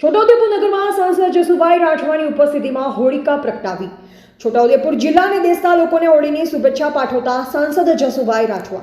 છોટાઉદેપુર નગરમાં સાંસદ જસુભાઈ રાઠવાની ઉપસ્થિતિમાં હોળિકા પ્રગટાવી. છોટાઉદેપુર જિલ્લા અને દેશના લોકોને હોળીની શુભેચ્છા પાઠવતા સાંસદ જસુભાઈ રાઠવા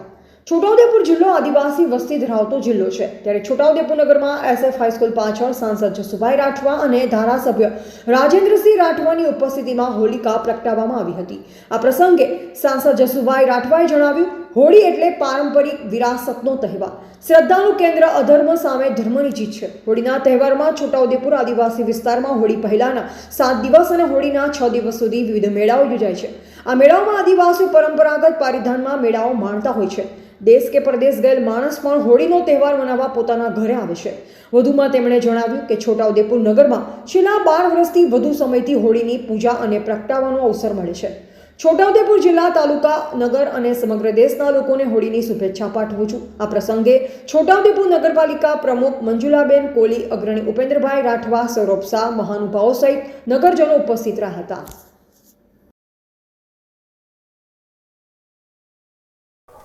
છોટાઉદેપુર જિલ્લો આદિવાસી વસ્તી ધરાવતો જિલ્લો છે. ત્યારે છોટાઉદેપુર નગરમાં એસએફ હાઈસ્કૂલ પાછળ સાંસદ જસુભાઈ રાઠવા અને ધારાસભ્ય રાજેન્દ્રસિંહ રાઠવાની ઉપસ્થિતિમાં હોલિકા પ્રગટાવવામાં આવી હતી. આ પ્રસંગે સાંસદ જસુભાઈ રાઠવાએ જણાવ્યું, હોળી એટલે પારંપરિક વિરાસતનો તહેવાર. શ્રદ્ધાનું કેન્દ્ર અધર્મ સામે ધર્મની જીત છે. હોળીના તહેવારમાં છોટાઉદેપુર આદિવાસી વિસ્તારમાં હોળી પહેલાના સાત દિવસ અને હોળીના છ દિવસ સુધી વિવિધ મેળાઓ યોજાય છે. આ મેળાઓમાં આદિવાસીઓ પરંપરાગત પારિધાનમાં મેળાઓ માણતા હોય છે. દેશ કે પરદેશ ગયેલ માણસ પણ હોળીનો તહેવાર મનાવવા પોતાના ઘરે આવે છે. વધુમાં તેમણે જણાવ્યું કે છોટાઉદેપુર નગરમાં છેલ્લા બાર વર્ષથી વધુ સમયથી હોળીની પૂજા અને પ્રગટાવવાનો અવસર મળે છે. છોટાઉદેપુર જિલ્લા તાલુકા, નગર અને સમગ્ર દેશના લોકોને હોળીની શુભેચ્છા પાઠવું છું. આ પ્રસંગે છોટાઉદેપુર નગરપાલિકા પ્રમુખ મંજુલાબેન કોલી, અગ્રણી ઉપેન્દ્રભાઈ રાઠવા, સૌરભ શાહ, મહાનુભાવો સહિત નગરજનો ઉપસ્થિત રહ્યા હતા.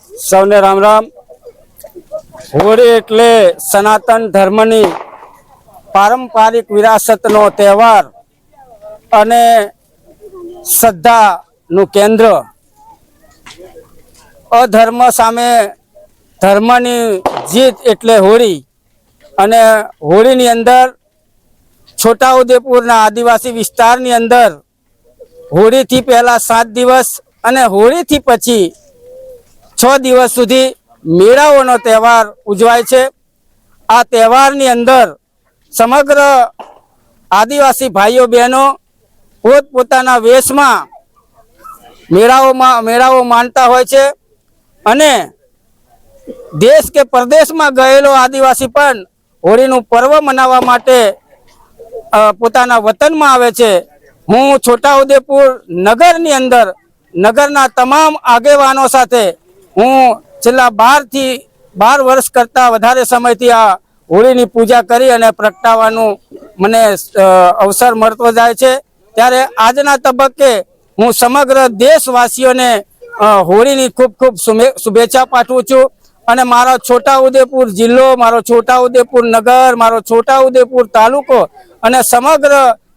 સૌને રામ રામ. હોળી એટલે સનાતન ધર્મની પારંપરિક વિરાસતનો તહેવાર અને શ્રદ્ધાનું કેન્દ્ર. અધર્મ સામે ધર્મની જીત એટલે હોળી અને હોળીની અંદર છોટાઉદેપુરના આદિવાસી વિસ્તારની અંદર હોળીથી પહેલા સાત દિવસ અને હોળીથી પછી છ દિવસ સુધી મેળાઓનો તહેવાર ઉજવાય છે. આ તહેવારની અંદર સમગ્ર આદિવાસી ભાઈઓ બહેનો પોતપોતાના વેશમાં મેળાઓમાં, મેળાઓ માનતા હોય છે અને દેશ કે પરદેશમાં ગયેલો આદિવાસી પણ હોળીનું પર્વ મનાવવા માટે પોતાના વતનમાં આવે છે. હું છોટાઉદેપુર નગરની અંદર, નગરના તમામ આગેવાનો સાથે હું છેલ્લા બારથી બાર વર્ષ કરતા વધારે સમયથી આ હોળીની પૂજા કરી અને પ્રગટાવવાનું મને અવસર મળતો જાય છે. ત્યારે આજના તબક્કે હું સમગ્ર દેશવાસીઓને હોળીની ખૂબ ખૂબ શુભે- શુભેચ્છા પાઠવું છું. અને મારો છોટાઉદેપુર જિલ્લો, મારો છોટાઉદેપુર નગર, મારો છોટાઉદેપુર તાલુકો અને સમગ્ર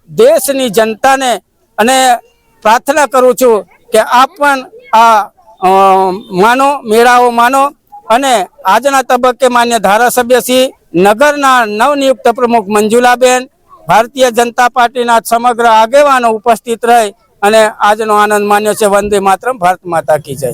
દેશની જનતાને અને પ્રાર્થના કરું છું કે આપ પણ આ માનો, મેળાઓ માનો અને આજના તબક્કે માન્ય ધારાસભ્ય શ્રી નગરના નવનિયુક્ત પ્રમુખ મંજુલાબેન, ભારતીય જનતા પાર્ટીના સમગ્ર આગેવાનો ઉપસ્થિત રહી અને આજનો આનંદ માન્યો છે. વંદે માતરમ. ભારત માતા કી જય.